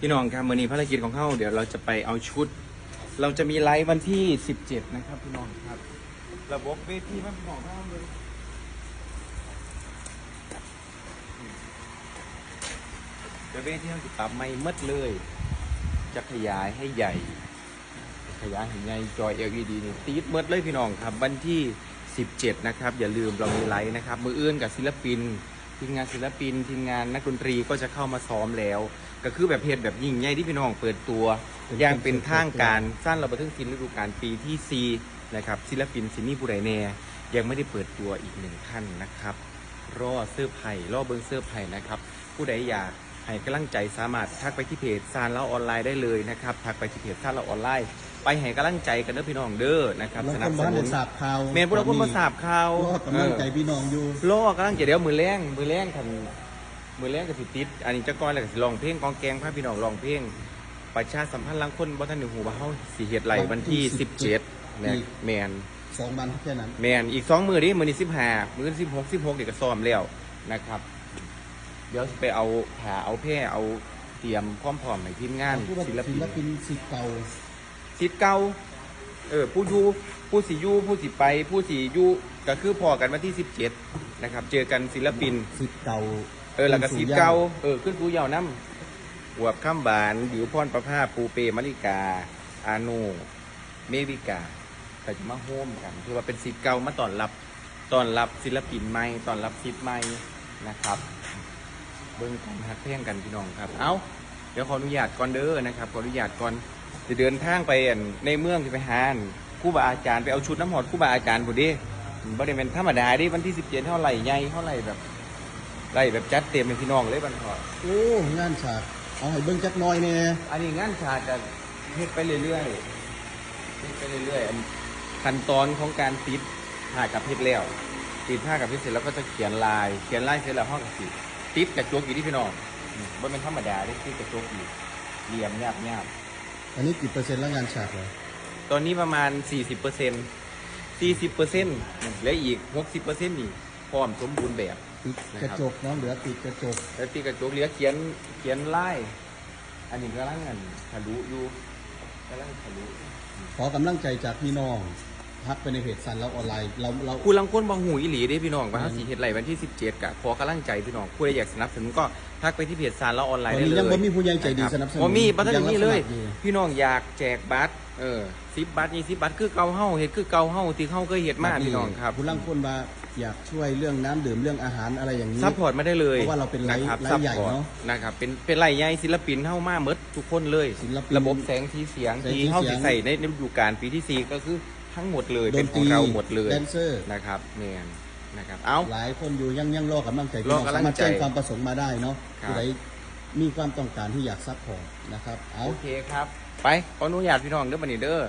พี่น้องครับมือนี้ภารกิจของเขาเดี๋ยวเราจะไปเอาชุด เราจะมีไลฟ์วันที่ 17 นะครับพี่น้องครับ ระบบเวทีมันบอกว่าเลยเดี๋ยวเวทีเราจะปรับไม่มดเลย จะขยายให้ใหญ่ ขยายให้ใหญ่จอย LED นี่ตีดมดเลยพี่น้องครับ วันที่ 17 นะครับ อย่าลืมเรามีไลฟ์นะครับ มืออื่นกับศิลปิน ทีมงานศิลปิน ทีมงานนักดนตรีก็จะเข้ามาซ้อมแล้ว ก็คือแบบเพจแบบยิ่งใหญ่ที่พี่น้องเปิดตัว อย่างเป็นทางการสั้นเราบันทึกศิลป์ฤดูกาลปีที่4นะครับศิลปินซินี่ผู้ใดแน่ยังไม่ได้เปิดตัวอีกหนึ่งท่านนะครับ รอเสื้อไผ่รอเบิ้งเสื้อไผ่นะครับ ผู้ใดอยากให้กำลังใจสามารถทักไปที่เพจซานเล่าออนไลน์ได้เลยนะครับทักไปที่เพจซานเล่าออนไลน์ ไปให้กำลังใจกันเด้อพี่น้องเด้อนะครับแล้วสคนับนสบ้านนุได้นทราบข่าวเมนพวกเราคนมาสาบข่าวรอดกำลังใจพี่น้องอยู่ โลกกำลังจะเดี๋ยวมือแรงมือแรงคันมือแรงกับสิติดอันนี้จะก้อนแล้วก็สิลองเพลงกองแกงพาพี่น้องลองเพลงประชาสัมพันธ์ลังคนบ่ทันได้ฮู้ว่าเฮาสิเฮ็ดไหลวันที่ 17นะแมน สองวันแค่นั้น แมนอีกสองมือนี้มือนี้15มือนี้16 16เดี๋ยวก็ซ้อมแล้วนะครับ เดี๋ยวสิไปเอาผ้าเอาแพร่เอาเตรียมพร้อมๆให้ทีมงานผู้ว่าศิศิลลปินปินสิทธิ์เก่า สิทธิ์เก่าเออผู้อยู่ผู้สิอยู่ผู้สิไป ผู้สิอยู่ก็คือพอกันวันที่17นะครับ เจอกันศิลปิน สิทธิ์เก่าเออแล้วก็สิทธิ์เก่าเออขึ้นผู้เยาว์น้ำหวบข้ามบานดิวพรประภาปูเปมาริกา อาโนเมวิกาก็จะมาโฮมกัน คือว่าเป็นสิทธิ์เก่ามาต้อนรับต้อนรับศิลปินใหม่ต้อนรับสิทธิ์ใหม่นะครับ เบิ้งกันฮักเพ่งกันพี่น้องครับ เอาเดี๋ยวขออนุญาตก่อนเด้อนะครับขออนุญาตก่อน จะเดินทางไปอั่นในเมืองที่ไปหาอั่นครู่บาอาจารย์ไปเอาชุดน้ำหอดครู่บาอาจารย์ผู้ดีบ่ได้เป็นธรรมดาเดิวันที่สิบเจ็ดเท่าไหร่ใหญ่เท่าไหร่แบบไหร่แบบจัดเต็มเป็นพี่น้องเลยบันทอดโอ้งานฉากเอาให้เบิ่งจักหน้อยแน่อันนี้งานชาติจะเฮ็ดไปเรื่อยๆเฮ็ดไปเรื่อยๆอันขั้นตอนของการติดผ้ากับเพชรแล้วติดผ้ากับเพชรเสร็จแล้วก็จะเขียนลายเขียนลายเสร็จแล้วห้องกับสีติดกระจกอยู่ที่พี่น้องอืมบ่เป็นธรรมดาได้ติดกระจกอยู่เหลี่ยมยาบยาบ อันนี้กี่เปอร์เซ็นต์แล้วงานฉากเลยตอนนี้ประมาณ 40เปอร์เซ็นต์40เปอร์เซ็นต์และอีก 60เปอร์เซ็นต์นี่พร้อมสมบูรณ์แบบติดกระจกเนาะเหลือติดกระจก แล้วติดกระจกเหลือเขียนเขียนลายอันนี้กำลังอันทะลุอยู่กำลังทะลุ ขอกำลังใจจากพี่น้อง ทักไปในเพจซันแล้วออนไลน์เราเราผู้ลังคนบางหูอีหลีเด้พี่น้องว่าถ้าสีเฮ็ดไหลวันที่ 17กะขอกำลังใจพี่น้องผู้ใดอยากสนับสนุนก็ทักไปที่เพจซานแล้วออนไลตน์อนได้นี้เลยยังบ่มีผู้ใหญ่ใจดีสนับสนุนบ่มีบัตรยังนี้เลยรับสมัครอยู่พี่น้องอยากแจกบัตรเออ10บัตร20บัตรคือเก่าเฮาเฮ็ดคือเก่าเฮาที่เฮาเคยเฮ็ดมาพี่น้องครับผู้ลังคนมาอยากช่วยเรื่องน้ำดื่มเรื่องอาหารอะไรอย่างนี้ซัพพอร์ตมาได้เลยเพราะว่าเราเป็นไลฟ์ะคบไลฟ์ใหญ่ support เนอะนะครับเป็นเป็นไลฟ์ใหญ่ศิลปินเฮามาหมดทุกคนเลยศิลปินระบบแสงสีเสียงแสงสีที่เฮาเสีสิยงใส่ในฤดูกาลปีที่สี่ก็คือ ทั้งหมดเลยดเป็นนขตอรีงเราหมดเลยแดนเซอร์นะครับแมนนะครับเอ้าหลายคนอยู่ยังยังรอกำลังใจพี่รน้อองกำลัสางมารถใจแจ้งความประสงค์มาได้เนาะครับผู้ใดมีความต้องการที่อยากซัพพอร์ตนะครับเอาโอเคครับ ไปขออนุญาตพี่น้องเด้อบันนี้เด้อ